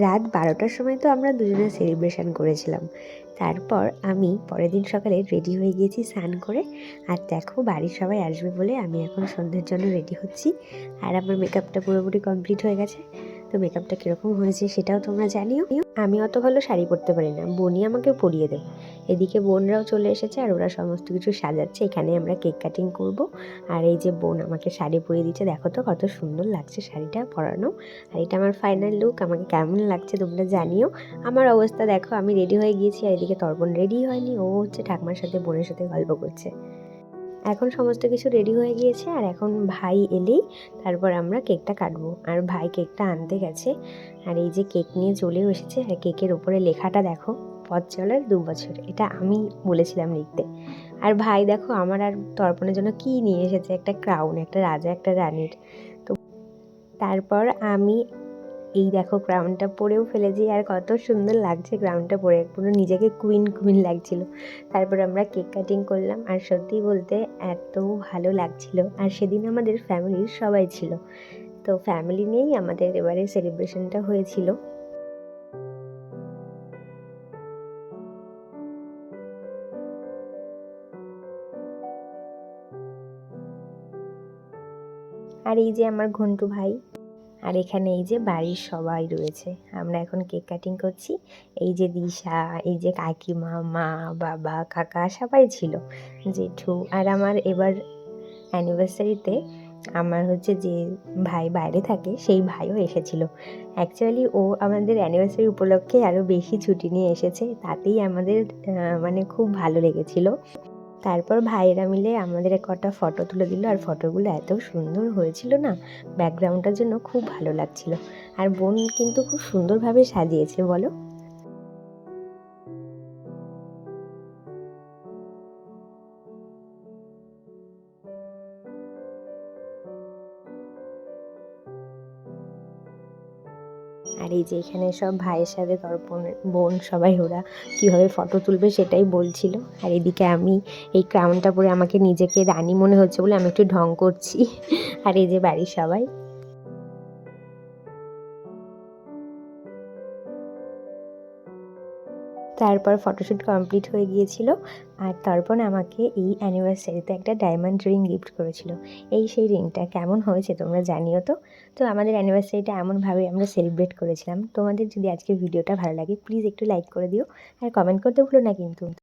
রাত বারোটার সময় তো আমরা দুজনে সেলিব্রেশন করেছিলাম। তারপর আমি পরের দিন সকালে রেডি হয়ে গিয়েছি স্নান করে। আর দেখো বাড়ির সবাই আসবে বলে আমি এখন সন্ধ্যের জন্য রেডি হচ্ছি। আর আমার মেকআপটা পুরোপুরি কমপ্লিট হয়ে গেছে। তো মেকআপটা কীরকম হয়েছে সেটাও তোমরা জানিও। আমি অত ভালো শাড়ি পরতে পারি না। বোনই আমাকে পরিয়ে দেবে। এদিকে বোনরাও চলে এসেছে আর ওরা সমস্ত কিছু সাজাচ্ছে। এখানে আমরা কেক কাটিং করব। আর এই যে বোন আমাকে শাড়ি পরিয়ে দিচ্ছে, দেখো তো কত সুন্দর লাগছে শাড়িটা পরানো। আর এটা আমার ফাইনাল লুক আমাকে কেমন লাগছে তোমরা জানিও। আমার অবস্থা দেখো, আমি রেডি হয়ে গিয়েছি আর এদিকে তর্পণ রেডি হয়নি। ও হচ্ছে ঠাকুমার সাথে বোনের সাথে গল্প করছে। এখন সমস্ত কিছু রেডি হয়ে গিয়েছে আর এখন ভাই এলেই তারপর আমরা কেকটা কাটবো। আর ভাই কেকটা আনতে গেছে। আর এই যে কেক নিয়ে চলেও এসেছে। আর কেকের উপরে লেখাটা দেখো, পথ চলার দু বছর। এটা আমি বলেছিলাম লিখতে। আর ভাই দেখো, আমার আর তর্পণের জন্য কি নিয়ে এসেছে? একটা ক্রাউন একটা রাজা, একটা রানীর। তো তারপর আমি এই দেখো ক্রাউনটা পরেও ফেলেছি আর কত সুন্দর লাগছে ক্রাউনটা পরে। পুরো নিজেকে কুইন কুইন লাগছিল। তারপর আমরা কেক কাটিং করলাম আর সত্যি বলতে এত ভালো লাগছিল। আর সেদিন আমাদের ফ্যামিলির সবাই ছিল। তো ফ্যামিলি নিয়েই আমাদের এবারে সেলিব্রেশনটা হয়েছিল। আর এই যে আমার ঘন্টু ভাই আর এখানে এই যে বাড়ির সবাই রয়েছে। আমরা এখন কেক কাটিং করছি। এই যে দিশা, এই যে কাকিমা, মা, বাবা, কাকা সবাই ছিল, জেঠু আর আমার এবার অ্যানিভার্সারিতে আমার হচ্ছে যে ভাই বাইরে থাকে, সেই ভাইও এসেছিল। অ্যাকচুয়ালি ও আমাদের অ্যানিভার্সারি উপলক্ষে আরও বেশি ছুটি নিয়ে এসেছে, তাতেই আমাদের মানে খুব ভালো লেগেছিল। তারপর ভাইয়েরা মিলে আমাদের কটা ফটো তুলে দিল। আর ফটোগুলো এত সুন্দর হয়েছিল না ব্যাকগ্রাউন্ডটার জন্য খুব ভালো লাগছিল। আর বোন কিন্তু খুব সুন্দরভাবে সাজিয়েছে, বলো। আর এই যে এখানে সব ভাইয়ের সাথে তর্পণ, বোন সবাই ওরা কীভাবে ফটো তুলবে সেটাই বলছিল। আর এদিকে আমি এই ক্রাউনটা পরে আমাকে নিজেকে রানী মনে হচ্ছে বলে আমি একটু ঢং করছি। আর এই যে বাড়ির সবাই। তারপর ফটোশ্যুট কমপ্লিট হয়ে গিয়েছিল। আর তারপর আমাকে এই অ্যানিভার্সারিতে একটা ডায়মন্ড রিং গিফট করেছিল। এই সেই রিংটা কেমন হয়েছে তোমরা জানিও তো? তো আমাদের অ্যানিভার্সারিটা এমনভাবে আমরা সেলিব্রেট করেছিলাম। তোমাদের যদি আজকে ভিডিওটা ভালো লাগে প্লিজ একটু লাইক করে দিও। আর কমেন্ট করতে ভুলো না কিন্তু।